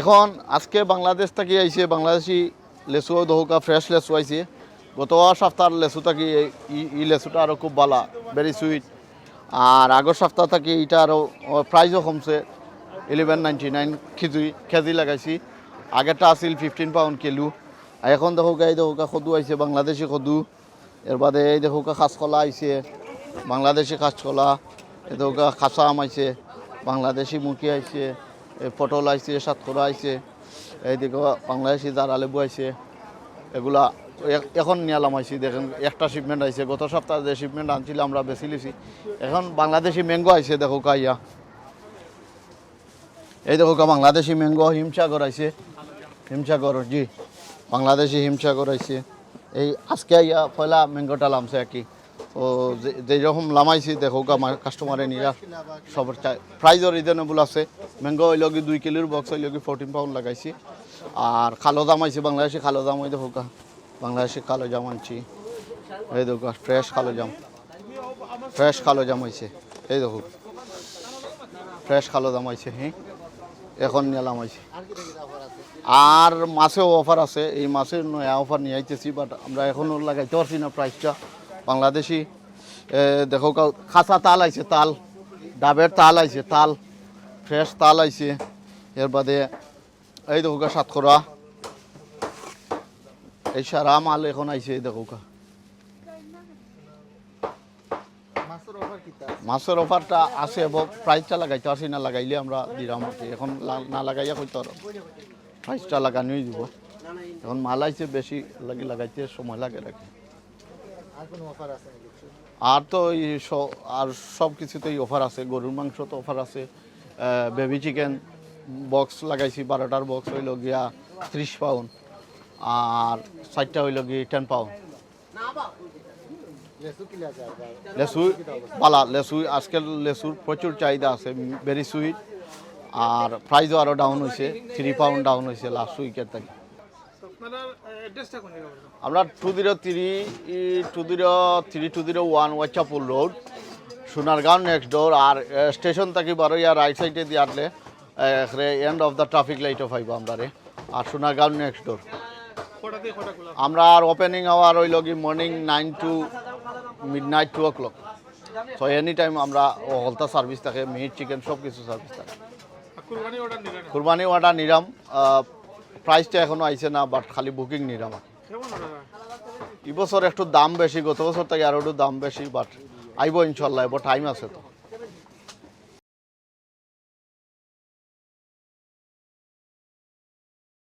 এখন আজকে বাংলাদেশ থেকে আইছে, বাংলাদেশি লেচু দহুকা, ফ্রেশ লেচু আইছে। গত সপ্তাহের লেচু থাকি ই- লেচুটা আরও খুব ভালো ভেরি সুইট আর আগর সপ্তাহ থাকি এটা আরও প্রাইজও কমছে eleven ninety nine kg kg লাগাইছি। আগেরটা আছিল ফিফটিন পাউন্ড কিলো। আর এখন দেখোকা এই দেখোকা সদু আইছে, বাংলাদেশি সদু। এর বাদে এই দেখোকা কাঁচকলা আইছে, বাংলাদেশি কাঁচকলা এই দেখোকা খাসা আম আইছে, বাংলাদেশি মুখি আইছে। পটল আইছে সাতকরা আইছে, এইদিকে বাংলাদেশি জার আলেবু আইছে, এগুলা এখন নিয়ালাম আইছি, দেখেন একটা শিপমেন্ট আইছে, গত সপ্তাহে যে শিপমেন্ট আনছিল আমরা বেশি লিছি এখন বাংলাদেশি ম্যাঙ্গো আইছে, দেখো কাইয়া এই দেখো কা বাংলাদেশি ম্যাঙ্গো হিমসাগর আইছে। হিমসাগর, জি। বাংলাদেশি হিমসাগর আইছে। এই আজকে আইয়া পয়লা ম্যাঙ্গোটা লামছে আর কি। তো যে- যেই রকম লামাইছি, দেখো কা কাস্টমারে নিরা চাই প্রাইজও রিজনেবল আছে। ম্যাঙ্গো হইল কি দুই কিলোর বক্স হইল কি ফোরটিন পাউন্ড লাগাইছি। আর খালো দাম আইছে বাংলাদেশি খালো দাম, ওই দেখো বাংলাদেশি কালো জাম আনছি। এই দেখো ফ্রেশ কালো জাম। ফ্রেশ কালো জাম হয়েছে এই দেখো ফ্রেশ কালো দাম হয়েছে হ্যাঁ? এখন নিলাম হয়েছে আর মাছেও অফার আছে, এই মাছের নয়া অফার নিয়ে আইতেছি বাট আমরা এখনও লাগাইতে পারছি না প্রাইসটা বাংলাদেশি দেখো খাঁচা তাল আইছে তাল ডাবের তাল আইছে তাল ফ্রেশ তাল আইছে। এর বাদে এই দেখো কা সাতখরা এই সারা মাল এখন আইছে এই দেখো কা মাছের অফারটা আছে? প্রাইসটা লাগাইতে পারছি না লাগাইলে আমরা দিলাম এখন না লাগাইয়া কইতে পারো। প্রাইসটা লাগানোই দিব। এখন মাল আইছে বেশি লাগি লাগাইতে সময় লাগে রাখি আর তো এই আর সব কিছুতেই অফার আছে। গরুর মাংস তো অফার আছে। বেবি চিকেন বক্স লাগাইছি বারোটার বক্স হইল গিয়া ত্রিশ পাউন্ড আর ষাটটা হইল গিয়ে টেন পাউন্ড লেসু বালা লেসু আজকাল লেসুর প্রচুর চাহিদা আছে ভেরি সুইট আর প্রাইসও আরও ডাউন হয়েছে থ্রি পাউন্ড ডাউন হয়েছে লাস্ট উইকের থেকে। আমরা two zero three two zero three two zero one ওয়াচাপুর road Sonargaon next door আর স্টেশন থেকে বারো ইয়ার রাইট সাইডে দিয়ে আসলে এন্ড অফ দ্য ট্রাফিক লাইটও পাইব আমরা রে আর সোনারগাঁও নেক্সট ডোর আমরা আর ওপেনিং আওয়ার হইল কি morning nine to midnight two o'clock so any time আমরা হলতা সার্ভিস থাকে মিট চিকেন সব কিছু সার্ভিস থাকে কুরবানি অর্ডার নিরাম প্রাইসটা এখনও আইছে না বাট খালি বুকিং নিরাম আমার কি। কেমন অর্ডার এই বছর একটু দাম বেশি, গত বছর থেকে আরও একটু দাম বেশি বাট আইব ইনশাল্লাহ, এবার টাইম আছে তো